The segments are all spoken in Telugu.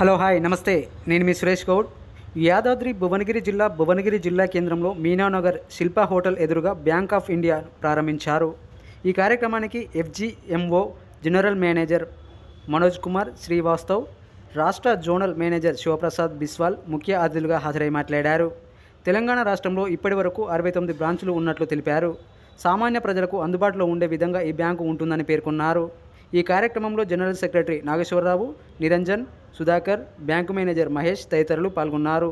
హలో హాయ్ నమస్తే. నేను మీ సురేష్ గౌడ్. యాదాద్రి భువనగిరి జిల్లా భువనగిరి జిల్లా కేంద్రంలో మీనానగర్ శిల్పా హోటల్ ఎదురుగా బ్యాంక్ ఆఫ్ ఇండియా ప్రారంభించారు. ఈ కార్యక్రమానికి FGMO general manager Manoj Kumar Srivastav రాష్ట్ర జోనల్ మేనేజర్ శివప్రసాద్ బిస్వాల్ ముఖ్య అతిథులుగా హాజరై మాట్లాడారు. తెలంగాణ రాష్ట్రంలో ఇప్పటి వరకు అరవై తొమ్మిది బ్రాంచులు ఉన్నట్లు తెలిపారు. సామాన్య ప్రజలకు అందుబాటులో ఉండే విధంగా ఈ బ్యాంకు ఉంటుందని పేర్కొన్నారు. ఈ కార్యక్రమంలో general secretary Nageswara Rao Niranjan Sudhakar bank manager Mahesh తదితరులు పాల్గొన్నారు.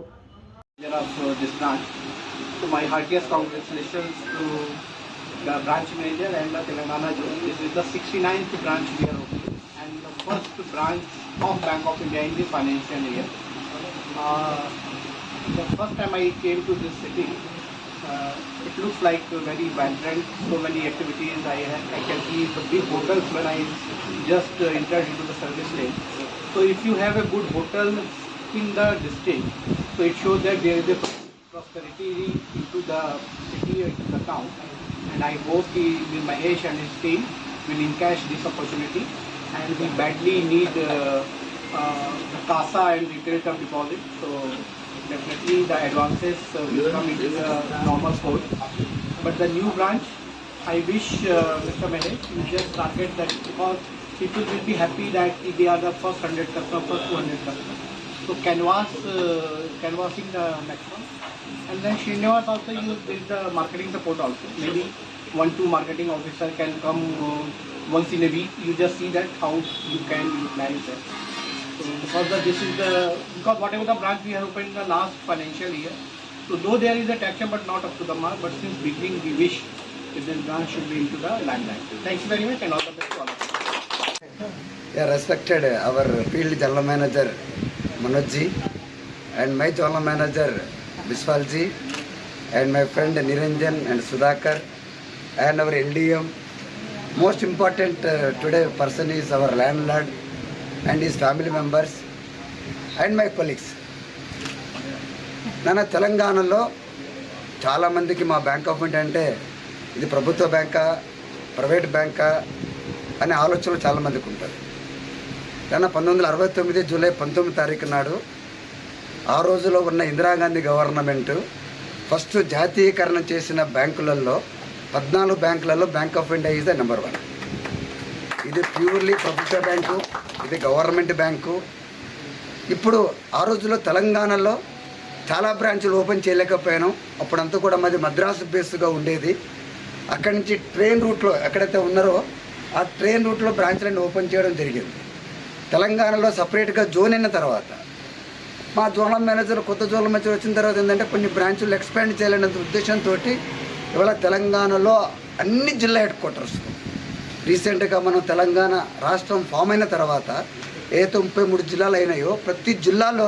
Branch manager and Telangana zone the sixty ninth branch and the first branch of bank of India in financial year the first time I came to this city uh, it looks like very vibrant, so many activities. I, I can see the big hotels when I just uh, entered into the service lane. So if you have a good hotel in the district, so it shows that there is a prosperity into the city, into the town. And I hope he, Mahesh and his team will encash this opportunity. And we badly need uh, uh, the CASA and retail term deposit. So definitely the advances uh, will come into the normal code. But the new branch, I wish uh, Mr. Mahesh, you just target that because people will be happy that they are the first 100 customers, first 200 customers. So canvas, uh, canvassing the maximum. And then Srinivas also you build the marketing support also. Maybe one, two marketing officer can come uh, once in a week. You just see that how you can utilize that. Because the, this is the, because whatever the branch we have opened in the last financial year, so though there is a traction but not up to the mark, but since beginning we wish that this branch should be into the limelight. Thanks very much and all the best to all of you. Yeah, respected our field general manager Manoj ji and my general manager Biswal ji and my friend Niranjan and Sudhakar and our LDM. Most important uh, today person is our landlord and his family members and my colleagues నాన్న తెలంగాణలో చాలామందికి మా బ్యాంక్ ఆఫ్ ఇండియా అంటే ఇది ప్రభుత్వ బ్యాంకా ప్రైవేట్ బ్యాంకా అనే ఆలోచనలు చాలామందికి ఉంటుంది కానీ పంతొమ్మిది వందల అరవై తొమ్మిది జూలై పంతొమ్మిది తారీఖు నాడు ఆ రోజులో ఉన్న ఇందిరాగాంధీ గవర్నమెంట్ ఫస్ట్ జాతీయకరణ చేసిన బ్యాంకులలో పద్నాలుగు బ్యాంకులలో bank of India is the number one ఇది ప్యూర్లీ ప్రభుత్వ బ్యాంకు ఇది గవర్నమెంట్ బ్యాంకు. ఇప్పుడు ఆ రోజుల్లో తెలంగాణలో చాలా బ్రాంచులు ఓపెన్ చేయలేకపోయాను. అప్పుడంతా కూడా మాది మద్రాసు బేస్గా ఉండేది. అక్కడి నుంచి ట్రైన్ రూట్లో ఎక్కడైతే ఉన్నారో ఆ ట్రైన్ రూట్లో బ్రాంచ్లను ఓపెన్ చేయడం జరిగింది. తెలంగాణలో సపరేట్గా జోన్ అయిన తర్వాత మా జోనల్ మేనేజర్ కొత్త జోనల్ మేనేజర్ వచ్చిన తర్వాత ఏంటంటే కొన్ని బ్రాంచులు ఎక్స్పాండ్ చేయాలనే ఉద్దేశంతో ఇవాళ తెలంగాణలో అన్ని జిల్లా హెడ్ క్వార్టర్స్. రీసెంట్గా మనం తెలంగాణ రాష్ట్రం ఫామ్ అయిన తర్వాత ఏదైతే ముప్పై మూడు జిల్లాలు అయినాయో ప్రతి జిల్లాలో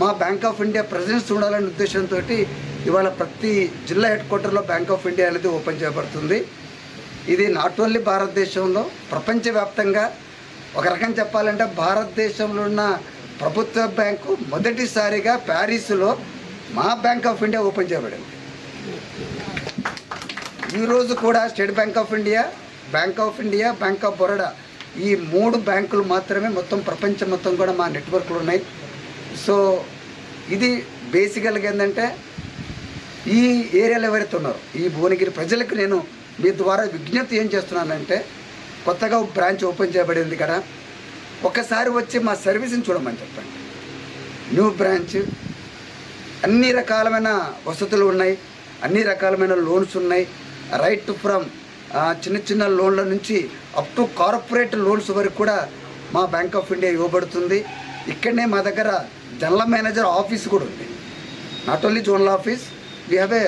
మా బ్యాంక్ ఆఫ్ ఇండియా ప్రజెన్స్ ఉండాలనే ఉద్దేశంతో ఇవాళ ప్రతి జిల్లా హెడ్ క్వార్టర్లో బ్యాంక్ ఆఫ్ ఇండియా అనేది ఓపెన్ చేయబడుతుంది. ఇది నాట్ ఓన్లీ భారతదేశంలో ప్రపంచవ్యాప్తంగా ఒక రకం చెప్పాలంటే భారతదేశంలో ఉన్న ప్రభుత్వ బ్యాంకు మొదటిసారిగా ప్యారిస్లో మా బ్యాంక్ ఆఫ్ ఇండియా ఓపెన్ చేయబడింది. ఈరోజు కూడా state bank of India bank of India bank of Baroda ఈ మూడు బ్యాంకులు మాత్రమే మొత్తం ప్రపంచం మొత్తం కూడా మా నెట్వర్క్లు ఉన్నాయి. సో ఇది బేసికల్గా ఏంటంటే ఈ ఏరియాలో ఎవరైతే ఉన్నారో ఈ భువనగిరి ప్రజలకు నేను మీ ద్వారా విజ్ఞప్తి ఏం చేస్తున్నానంటే కొత్తగా ఒక బ్రాంచ్ ఓపెన్ చేయబడింది కదా. ఒకసారి వచ్చి మా సర్వీస్ని చూడమని చెప్పండి. New branch. అన్ని రకాలమైన వసతులు ఉన్నాయి. అన్ని రకాలమైన లోన్స్ ఉన్నాయి. రైట్ ఫ్రమ్ చిన్న చిన్న లోన్ల నుంచి అప్ టు కార్పొరేట్ లోన్స్ వరకు కూడా మా బ్యాంక్ ఆఫ్ ఇండియా ఇవ్వబడుతుంది. ఇక్కడనే మా దగ్గర జనరల్ మేనేజర్ ఆఫీస్ కూడా ఉంది. Not only zonal office we have a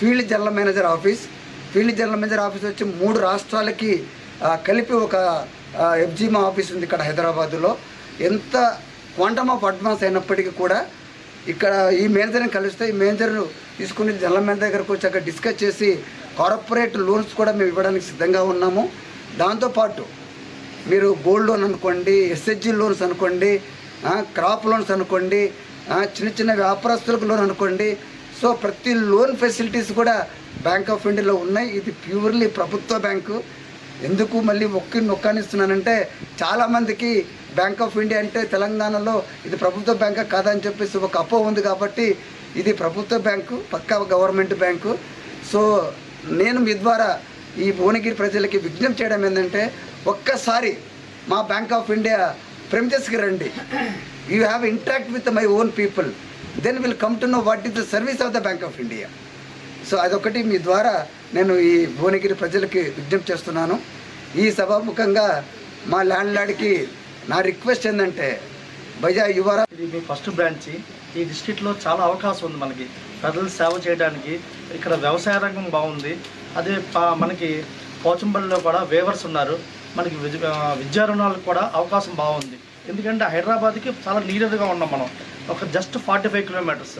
field general manager office field general manager office వచ్చి మూడు రాష్ట్రాలకి కలిపి ఒక ఎఫ్జీమా ఆఫీస్ ఉంది ఇక్కడ హైదరాబాదులో. ఎంత క్వాంటమ్ ఆఫ్ అడ్వాన్స్ అయినప్పటికీ కూడా ఇక్కడ ఈ మేనేజర్ని కలిస్తే ఈ మేనేజర్ తీసుకుని జనరల్ మేనేజర్ దగ్గరకు వచ్చి అక్కడ డిస్కస్ చేసి కార్పొరేట్ లోన్స్ కూడా మేము ఇవ్వడానికి సిద్ధంగా ఉన్నాము. దాంతోపాటు మీరు గోల్డ్ లోన్ అనుకోండి ఎస్హెచ్జి లోన్స్ అనుకోండి క్రాప్ లోన్స్ అనుకోండి చిన్న చిన్న వ్యాపారస్తులకు లోన్ అనుకోండి. సో ప్రతి లోన్ ఫెసిలిటీస్ కూడా బ్యాంక్ ఆఫ్ ఇండియాలో ఉన్నాయి. ఇది ప్యూర్లీ ప్రభుత్వ బ్యాంకు. ఎందుకు మళ్ళీ ఒక్క నొక్కానిస్తున్నానంటే చాలామందికి బ్యాంక్ ఆఫ్ ఇండియా అంటే తెలంగాణలో ఇది ప్రభుత్వ బ్యాంక్ కాదని చెప్పేసి ఒక అపో ఉంది కాబట్టి ఇది ప్రభుత్వ బ్యాంకు పక్కా గవర్నమెంట్ బ్యాంకు. సో నేను మీ ద్వారా ఈ భువనగిరి ప్రజలకి విజ్ఞప్తి చేయడం ఏంటంటే ఒక్కసారి మా బ్యాంక్ ఆఫ్ ఇండియా ప్రెమిజెస్కి రండి. You have interact with my own people then will come to know what is the service of the bank of India so అదొకటి మీ ద్వారా నేను ఈ భువనగిరి ప్రజలకి విజ్ఞప్తి చేస్తున్నాను. ఈ సభాముఖంగా మా ల్యాండ్ లాడ్కి నా రిక్వెస్ట్ ఏంటంటే బజా యువరా ఇది మీ ఫస్ట్ బ్రాంచ్ ఈ డిస్ట్రిక్ట్లో చాలా అవకాశం ఉంది మనకి. ప్రజలు సేవ చేయడానికి ఇక్కడ వ్యవసాయ రంగం బాగుంది. అదే పా- మనకి పోచంపల్లిలో కూడా వేవర్స్ ఉన్నారు. మనకి విద్యా రుణాలకు కూడా అవకాశం బాగుంది. ఎందుకంటే హైదరాబాద్కి చాలా నీడర్గా ఉన్నాం మనం. ఒక జస్ట్ ఫార్టీ ఫైవ్ కిలోమీటర్స్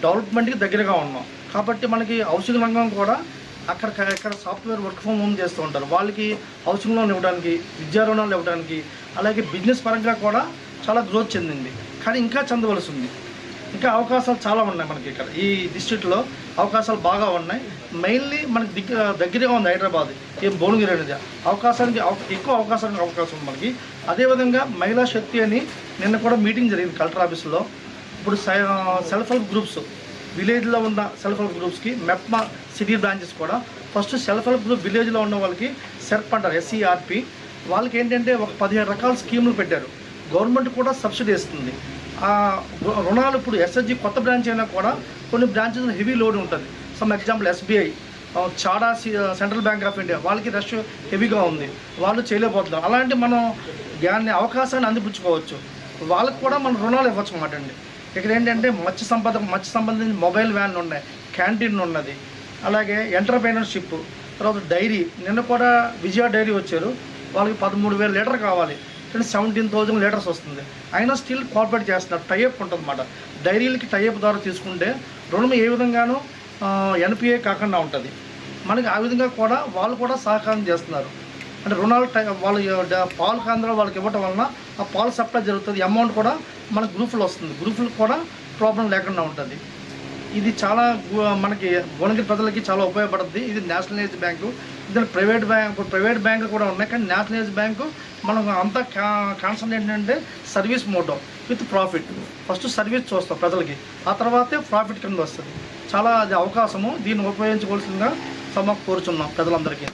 డెవలప్మెంట్కి దగ్గరగా ఉన్నాం. కాబట్టి మనకి హౌసింగ్ రంగం కూడా అక్కడ ఇక్కడ సాఫ్ట్వేర్ వర్క్ ఫ్రమ్ హోమ్ చేస్తూ ఉంటారు. వాళ్ళకి హౌసింగ్ లోన్ ఇవ్వడానికి విద్యా రుణాలు ఇవ్వడానికి అలాగే బిజినెస్ పరంగా కూడా చాలా గ్రోత్ చెందింది. కానీ ఇంకా చెందవలసి ఉంది. ఇంకా అవకాశాలు చాలా ఉన్నాయి మనకి ఇక్కడ. ఈ డిస్ట్రిక్ట్లో అవకాశాలు బాగా ఉన్నాయి. మెయిన్లీ మనకి దగ్గర దగ్గరగా ఉంది హైదరాబాద్ ఈ భువనగిరి అనేది. అవకాశానికి ఎక్కువ అవకాశానికి అవకాశం ఉంది మనకి. అదేవిధంగా మహిళా శక్తి అని నిన్న కూడా మీటింగ్ జరిగింది కలెక్టర్ ఆఫీస్లో. ఇప్పుడు సెల్ఫ్ హెల్ప్ గ్రూప్స్ విలేజ్లో ఉన్న సెల్ఫ్ హెల్ప్ గ్రూప్స్కి మెప్మా సిటీ బ్రాంచెస్ కూడా. ఫస్ట్ సెల్ఫ్ హెల్ప్ గ్రూప్ విలేజ్లో ఉన్న వాళ్ళకి సెర్ప్ అంటారు ఎస్సీఆర్పి వాళ్ళకి ఏంటంటే ఒక పదిహేడు రకాల స్కీములు పెట్టారు. గవర్నమెంట్ కూడా సబ్సిడీ ఇస్తుంది. ఆ రుణాలు ఇప్పుడు ఎస్ఎస్జి కొత్త బ్రాంచ్ అయినా కూడా కొన్ని బ్రాంచెస్ హెవీ లోడ్ ఉంటుంది. Some example SBI Chada central bank of India వాళ్ళకి రష్ హెవీగా ఉంది. వాళ్ళు చేయలేకపోతున్నారు. అలాంటి మనం దాన్ని అవకాశాన్ని అందిపుచ్చుకోవచ్చు. వాళ్ళకి కూడా మనం రుణాలు ఇవ్వచ్చు అన్నమాట అండి. ఇక్కడ ఏంటంటే మత్స్య సంపద మత్స్య సంబంధించిన మొబైల్ వ్యాన్లు ఉన్నాయి క్యాంటీన్ ఉన్నది. అలాగే ఎంటర్ప్రైనర్షిప్ తర్వాత డైరీ. నిన్న కూడా విజయ డైరీ వచ్చారు. వాళ్ళకి పదమూడు వేల లీటర్ కావాలి. కానీ సెవెంటీన్ థౌజండ్ లీటర్స్ వస్తుంది. అయినా స్టిల్ కోఆపరేట్ చేస్తున్నారు. టైఅప్ ఉంటుంది అన్నమాట డైరీలకి టైఅప్ ద్వారా తీసుకుంటే రుణం ఏ విధంగానూ ఎన్పిఏ కాకుండా ఉంటుంది. మనకి ఆ విధంగా కూడా వాళ్ళు కూడా సహకారం చేస్తున్నారు. అంటే రుణాలు టై వాళ్ళు పాలు కేంద్రాలు వాళ్ళకి ఇవ్వటం వలన ఆ పాలు సప్లై జరుగుతుంది. అమౌంట్ కూడా మన గ్రూపులు వస్తుంది. గ్రూపులకు కూడా ప్రాబ్లం లేకుండా ఉంటుంది. ఇది చాలా మనకి భువనగిరి ప్రజలకి చాలా ఉపయోగపడుతుంది. ఇది నేషనలైజ్ బ్యాంకు. ఇది ప్రైవేట్ బ్యాంకు ప్రైవేట్ బ్యాంకు కూడా ఉన్నాయి. కానీ నేషనలైజ్ బ్యాంకు మనం అంతా కాన్సన్ట్రేట్ ఏంటంటే service motto with profit. First service చూస్తాం ప్రజలకి. ఆ తర్వాతే ప్రాఫిట్ కింద వస్తుంది. చాలా అది అవకాశము. దీన్ని ఉపయోగించుకోవాల్సిందిగా సమ కోరుచున్నాం ప్రజలందరికీ.